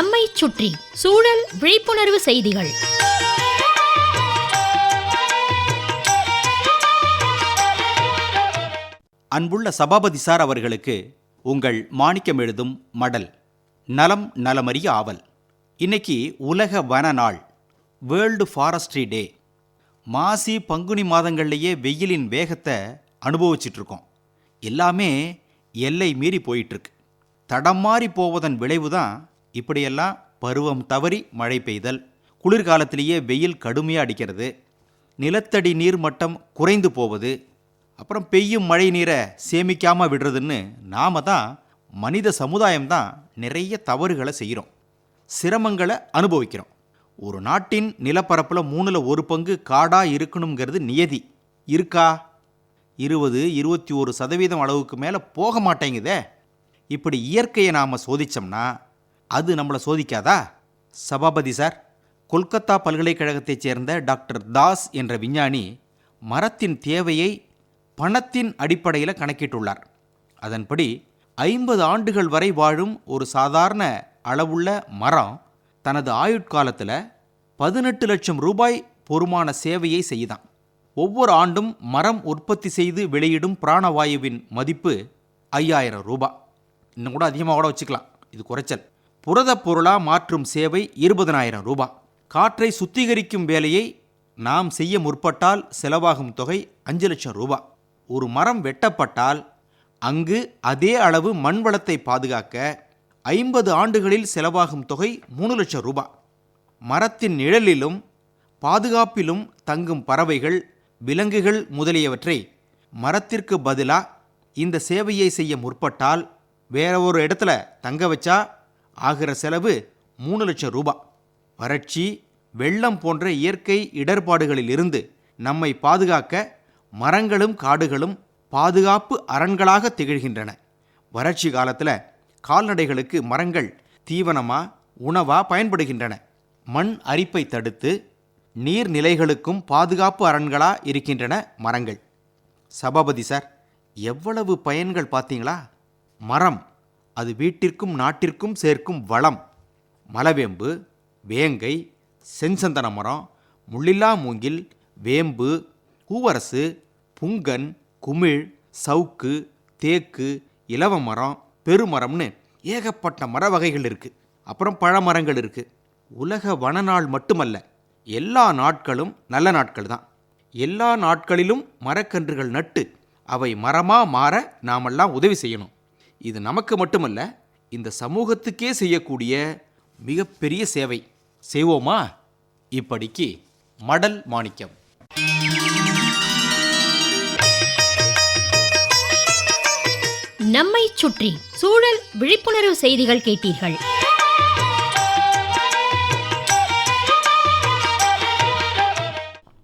நம்மை சுற்றி சூழல் விழிப்புணர்வு செய்திகள். அன்புள்ள சபாபதி சார் அவர்களுக்கு உங்கள் மாணிக்கம் எழுதும் மடல் நலம் நலமறிய ஆவல். இன்னைக்கு உலக வன நாள் வேர்ல்டு ஃபாரஸ்ட்ரி டே மாசி பங்குனி மாதங்கள்லேயே வெயிலின் வேகத்தை அனுபவிச்சிட்டு இருக்கோம் எல்லாமே எல்லை மீறி போயிட்டுருக்கு தடம் மாறி போவதன் விளைவு தான் இப்படியெல்லாம் பருவம் தவறி மழை பெய்தல் குளிர்காலத்திலேயே வெயில் கடுமையாக அடிக்கிறது நிலத்தடி நீர் மட்டம் குறைந்து போவது அப்புறம் பெய்யும் மழை நீரை சேமிக்காமல் விடுறதுன்னு நாம தான் மனித சமுதாயம் தான் நிறைய தவறுகளை செய்கிறோம் சிரமங்களை அனுபவிக்கிறோம். ஒரு நாட்டின் நிலப்பரப்பில் மூணில் ஒரு பங்கு காடாக இருக்கணுங்கிறது நியதி. இருக்கா? இருபது இருபத்தி ஒரு சதவீதம் அளவுக்கு மேலே போக மாட்டேங்குதே. இப்படி இயற்கையை நாம் சோதித்தோம்னா அது நம்மளை சோதிக்காதா? சபாபதி சார் கொல்கத்தா பல்கலைக்கழகத்தைச் சேர்ந்த டாக்டர் தாஸ் என்ற விஞ்ஞானி மரத்தின் தேவையை பணத்தின் அடிப்படையில் கணக்கிட்டுள்ளார். அதன்படி ஐம்பது ஆண்டுகள் வரை வாழும் ஒரு சாதாரண அளவுள்ள மரம் தனது ஆயுட்காலத்தில் பதினெட்டு லட்சம் ரூபாய் பொறுமான சேவையை செய்தான். ஒவ்வொரு ஆண்டும் மரம் உற்பத்தி செய்து வெளியிடும் பிராணவாயுவின் மதிப்பு ஐயாயிரம் ரூபாய் இன்னும் கூட அதிகமாக கூட வச்சுக்கலாம். இது குறைச்சல். புரதப் பொருளாக மாற்றும் சேவை இருபதனாயிரம் ரூபாய் காற்றை சுத்திகரிக்கும் வேலையை நாம் செய்ய முற்பட்டால் செலவாகும் தொகை அஞ்சு லட்சம் ரூபாய் ஒரு மரம் வெட்டப்பட்டால் அங்கு அதே அளவு மண் வளத்தை பாதுகாக்க ஐம்பது ஆண்டுகளில் செலவாகும் தொகை மூணு லட்சம் ரூபாய் மரத்தின் நிழலிலும் பாதுகாப்பிலும் தங்கும் பறவைகள் விலங்குகள் முதலியவற்றை மரத்திற்கு பதிலாக இந்த சேவையை செய்ய முற்பட்டால் வேற ஒரு இடத்துல தங்க வச்சா ஆகிற செலவு மூணு லட்சம் ரூபாய் வறட்சி வெள்ளம் போன்ற இயற்கை இடர்பாடுகளிலிருந்து நம்மை பாதுகாக்க மரங்களும் காடுகளும் பாதுகாப்பு அரண்களாக திகழ்கின்றன. வறட்சி காலத்தில் கால்நடைகளுக்கு மரங்கள் தீவனமாக உணவாக பயன்படுகின்றன. மண் அரிப்பை தடுத்து நீர்நிலைகளுக்கும் பாதுகாப்பு அரண்களாக இருக்கின்றன மரங்கள். சபாபதி சார் எவ்வளவு பயன்கள் பார்த்தீங்களா? மரம் அது வீட்டிற்கும் நாட்டிற்கும் சேர்க்கும் வளம் மலவேம்பு வேங்கை செஞ்சந்தன மரம் முள்ளில்லா மூங்கில் வேம்பு பூவரசு புங்கன் குமிழ் சவுக்கு தேக்கு இலவ மரம் பெருமரம்னு ஏகப்பட்ட மர வகைகள் இருக்குது அப்புறம் பழமரங்கள் இருக்குது உலக வனநாள் மட்டுமல்ல எல்லா நாட்களும் நல்ல நாட்கள் தான். எல்லா நாட்களிலும் மரக்கன்றுகள் நட்டு அவை மரமாக மாற நாமெல்லாம் உதவி செய்யணும். இது நமக்கு மட்டுமல்ல இந்த சமூகத்துக்கே செய்யக்கூடிய மிகப்பெரிய சேவை. செய்வோமா? இப்படிக்கு மடல் மாணிக்கம். நம்மை சுற்றி சூழல் விழிப்புணர்வு செய்திகள் கேட்டீர்கள்.